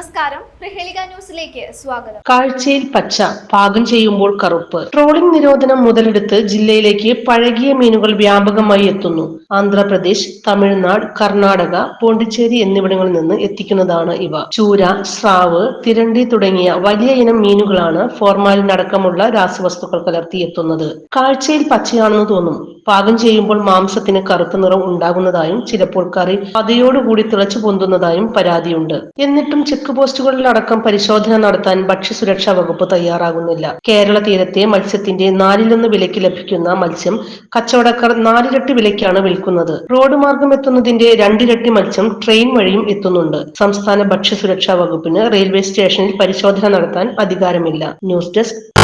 നമസ്കാരം. പ്രഹേളിക ന്യൂസിലേക്ക് സ്വാഗതം. കാഴ്ചയിൽ പച്ച പാകം ചെയ്യുമ്പോൾ കറുപ്പ്. ട്രോളിംഗ് നിരോധനം മുതലെടുത്ത് ജില്ലയിലേക്ക് പഴകിയ മീനുകൾ വ്യാപകമായി എത്തുന്നു. ആന്ധ്രാപ്രദേശ് തമിഴ്നാട് കർണാടക പോണ്ടിച്ചേരി എന്നിവിടങ്ങളിൽ നിന്ന് എത്തിക്കുന്നതാണ് ഇവ. ചൂര സ്രാവ് തിരണ്ടി തുടങ്ങിയ വലിയ ഇനം മീനുകളാണ് ഫോർമാലിൻ അടക്കമുള്ള രാസവസ്തുക്കൾ കലർത്തിയെത്തുന്നത് കാഴ്ചയിൽ പച്ചയാണെന്ന് തോന്നും. പാകം ചെയ്യുമ്പോൾ മാംസത്തിന് കറുത്ത നിറം ഉണ്ടാകുന്നതായും ചിലപ്പോൾ കറി പതയോടുകൂടി തിളച്ചു പൊന്തുന്നതായും പരാതിയുണ്ട്. എന്നിട്ടും ചെക്ക് പോസ്റ്റുകളിൽ അടക്കം പരിശോധന നടത്താൻ ഭക്ഷ്യസുരക്ഷാ വകുപ്പ് തയ്യാറാകുന്നില്ല. കേരള തീരത്തെ മത്സ്യത്തിന്റെ നാലിലൊന്ന് വിലയ്ക്ക് ലഭിക്കുന്ന മത്സ്യം കച്ചവടക്കാർ നാലിരട്ടി വിലയ്ക്കാണ് വിൽക്കുന്നത്. റോഡ് മാർഗം എത്തുന്നതിന്റെ രണ്ടിരട്ടി മത്സ്യം ട്രെയിൻ വഴിയും എത്തുന്നുണ്ട്. സംസ്ഥാന ഭക്ഷ്യസുരക്ഷാ വകുപ്പിന് റെയിൽവേ സ്റ്റേഷനിൽ പരിശോധന നടത്താൻ അധികാരമില്ല. News desk